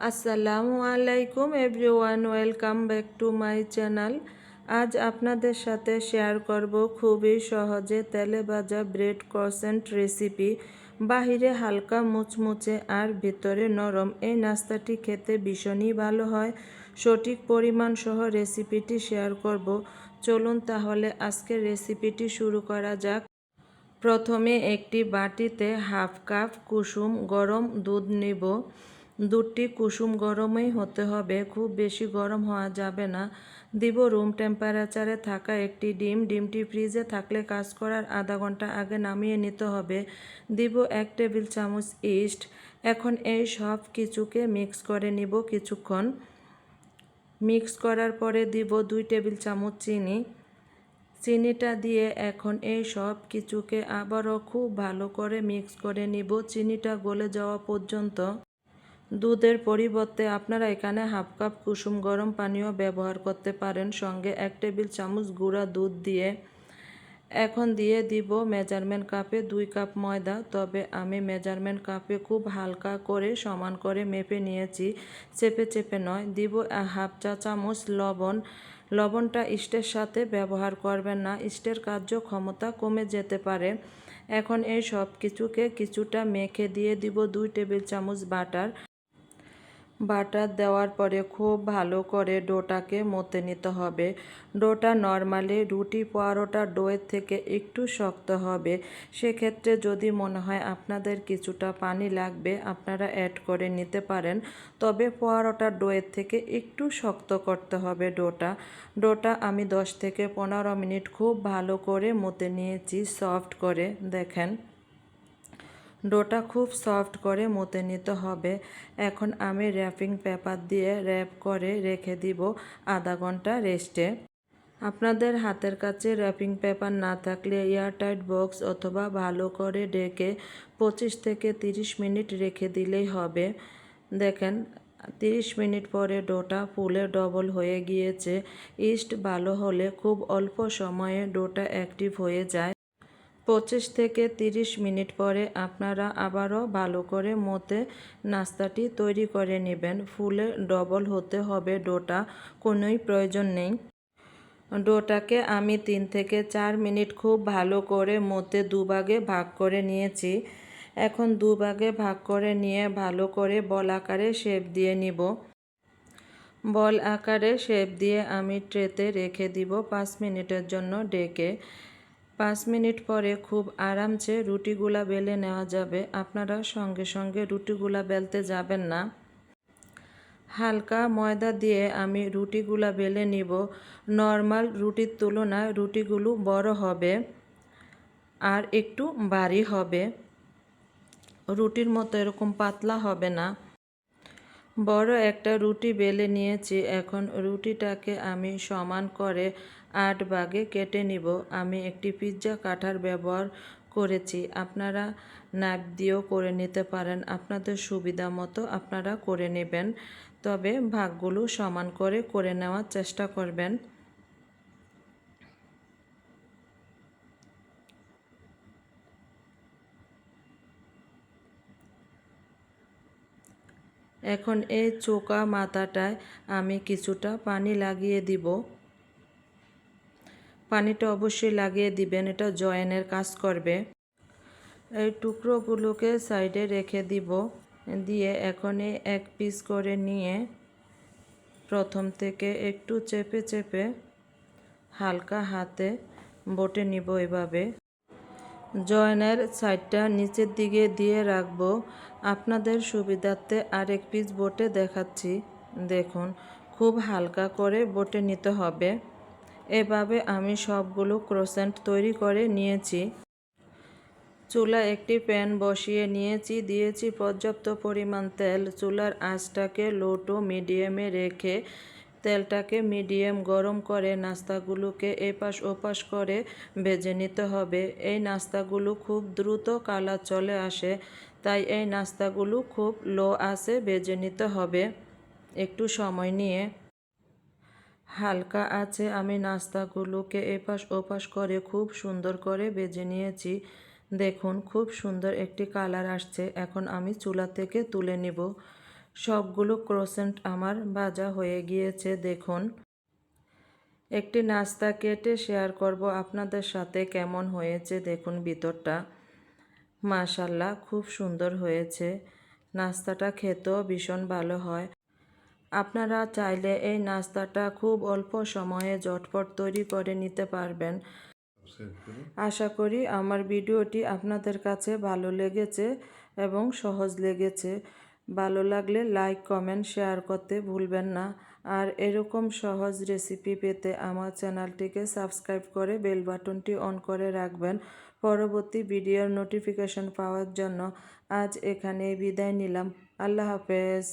আসসালামু আলাইকুম everyone, welcome back to my channel. আজ আপনাদের সাথে শেয়ার করব খুবই সহজে তেলে ভাজা ব্রেড ক্রসেন্ট রেসিপি। বাহিরে হালকা মুচমুচে আর ভিতরে নরম। এই নাস্তাটি খেতে ভীষণই ভালো হয়। সঠিক পরিমাণ সহ রেসিপিটি শেয়ার করব। চলুন তাহলে আজকের রেসিপিটি শুরু করা যাক। প্রথমে একটি বাটিতে হাফ কাপ কুসুম গরম দুধ নেব। দুধটি কুসুম গরমই হতে হবে। খুব বেশি গরম হওয়া যাবে না। দিব রুম টেম্পারেচারে থাকা একটি ডিম। ডিমটি ফ্রিজে থাকলে কাজ করার আধা ঘণ্টা আগে নামিয়ে নিতে হবে। দিব এক টেবিল চামচ ইস্ট এখন এই সব কিছুকে মিক্স করে নিব কিছুক্ষণ। মিক্স করার পরে দিব দুই টেবিল চামচ চিনি। চিনিটা দিয়ে এখন এই সব কিছুকে আবারও খুব ভালো করে মিক্স করে নিব। চিনিটা গলে যাওয়া পর্যন্ত। দুধের পরিবর্তে আপনারা এখানে হাফ কাপ কুসুম গরম পানীয় ব্যবহার করতে পারেন। সঙ্গে এক টেবিল চামচ গুঁড়া দুধ দিয়ে এখন দিয়ে দিব মেজারমেন্ট কাপে দুই কাপ ময়দা। তবে আমি মেজারমেন্ট কাপে খুব হালকা করে সমান করে মেপে নিয়েছি, চেপে চেপে নয়। দিব হাফ চা চামচ লবণ। লবণটা ইস্টের সাথে ব্যবহার করবেন না, ইস্টের কার্যক্ষমতা কমে যেতে পারে। এখন এই সব কিছুকে কিছুটা মেখে দিয়ে দিব দুই টেবিল চামচ বাটার। বাটার দেওয়ার পরে খুব ভালো করে ডোটাকে মতে নিতে হবে। ডোটা নর্মালি রুটি পরোটা ডোয়ের থেকে একটু শক্ত হবে। সেক্ষেত্রে যদি মনে হয় আপনাদের কিছুটা পানি লাগবে, আপনারা অ্যাড করে নিতে পারেন। তবে পরোটা ডোয়ের থেকে একটু শক্ত করতে হবে ডোটা। ডোটা আমি 10 থেকে পনেরো মিনিট খুব ভালো করে মতে নিয়েছি সফট করে, দেখেন। ডোটা খুব সফট করে মতে নিতে হবে। এখন আমি র্যাপিং পেপার দিয়ে র্যাপ করে রেখে দিব আধা ঘণ্টা রেস্টে। আপনাদের হাতের কাছে র্যাপিং পেপার না থাকলে এয়ারটাইট বক্স অথবা ভালো করে ডেকে পঁচিশ থেকে তিরিশ মিনিট রেখে দিলেই হবে। দেখেন, তিরিশ মিনিট পরে ডোটা ফুলে ডবল হয়ে গিয়েছে। ইস্ট ভালো হলে খুব অল্প সময়ে ডোটা অ্যাক্টিভ হয়ে যায়। পঁচিশ থেকে তিরিশ মিনিট পরে আপনারা আবারও ভালো করে মতে নাস্তাটি তৈরি করে নেবেন। ফুলে ডবল হতে হবে ডোটা, কোনোই প্রয়োজন নেই। ডোটাকে আমি তিন থেকে চার মিনিট খুব ভালো করে মতে দুভাগে ভাগ করে নিয়েছি। এখন দুভাগে ভাগ করে নিয়ে ভালো করে বল আকারে শেপ দিয়ে নিব। বল আকারে শেপ দিয়ে আমি ট্রেতে রেখে দিব পাঁচ মিনিটের জন্য ডেকে। পাঁচ মিনিট পরে খুব আরামসে রুটিগুলা বেলে নেওয়া যাবে, আপনারা সঙ্গে সঙ্গে রুটিগুলা বেলতে যাবেন না। হালকা ময়দা দিয়ে আমি রুটিগুলা বেলে নিব। নর্মাল রুটির তুলনায় রুটিগুলো বড় হবে আর একটু ভারী হবে। রুটির মতো এরকম পাতলা হবে না। বড় একটা রুটি বেলে নিয়েছি। এখন রুটিটাকে আমি সমান করে আট ভাগে কেটে নিব। আমি একটি পিৎজা কাঠার ব্যবহার করেছি। আপনারা নাইফ দিয়েও করে নিতে পারেন। আপনাদের সুবিধা মতো আপনারা করে নেবেন। তবে ভাগগুলো সমান করে করে নেওয়ার চেষ্টা করবেন। এখন এই চোকা মাথাটায় আমি কিছুটা পানি লাগিয়ে দিব। পানিটা অবশ্যই লাগিয়ে দিবেন, এটা জয়েনের কাজ করবে। এই টুকরোগুলোকে সাইডে রেখে দিব, দিয়ে এখন এক পিস করে নিয়ে প্রথম থেকে একটু চেপে চেপে হালকা হাতে বটে নিব এভাবে। জয়েনের সাইডটা নিচের দিকে দিয়ে রাখব। আপনাদের সুবিধার্থে আরেক পিস বটে দেখাচ্ছি। দেখুন, খুব হালকা করে বটে নিতে হবে। এভাবে আমি সবগুলো ক্রোসেন্ট তৈরি করে নিয়েছি। চুলা একটি প্যান বসিয়ে নিয়েছি, দিয়েছি পর্যাপ্ত পরিমাণ তেল। চুলার আঁচটাকে লো টু মিডিয়ামে রেখে তেলটাকে মিডিয়াম গরম করে নাস্তাগুলোকে এপাশ ওপাশ করে ভেজে নিতে হবে। এই নাস্তাগুলো খুব দ্রুত কালার চলে আসে, তাই এই নাস্তাগুলো খুব লো আসে ভেজে নিতে হবে। একটু সময় নিয়ে হালকা আছে, আমি নাস্তাগুলোকে এপাশ ওপাশ করে খুব সুন্দর করে বেজে নিয়েছি। দেখুন, খুব সুন্দর একটি কালার আসছে। এখন আমি চুলা থেকে তুলে নিব। সবগুলো ক্রোসেন্ট আমার ভাজা হয়ে গিয়েছে, দেখুন। একটি নাস্তা কেটে শেয়ার করব আপনাদের সাথে কেমন হয়েছে, দেখুন ভিতরটা। মাশাল্লাহ, খুব সুন্দর হয়েছে। নাস্তাটা খেতেও ভীষণ ভালো হয়। আপনারা চাইলে এই নাস্তাটা খুব অল্প সময়ে ঝটপট তৈরি করে নিতে পারবেন। আশা করি আমার ভিডিওটি আপনাদের কাছে ভালো লেগেছে এবং সহজ লেগেছে। ভালো লাগলে লাইক, কমেন্ট, শেয়ার করতে ভুলবেন না। আর এরকম সহজ রেসিপি পেতে আমার চ্যানেলটিকে সাবস্ক্রাইব করে বেল বাটনটি অন করে রাখবেন পরবর্তী ভিডিওর নোটিফিকেশন পাওয়ার জন্য। আজ এখানে বিদায় নিলাম। আল্লাহ হাফেজ।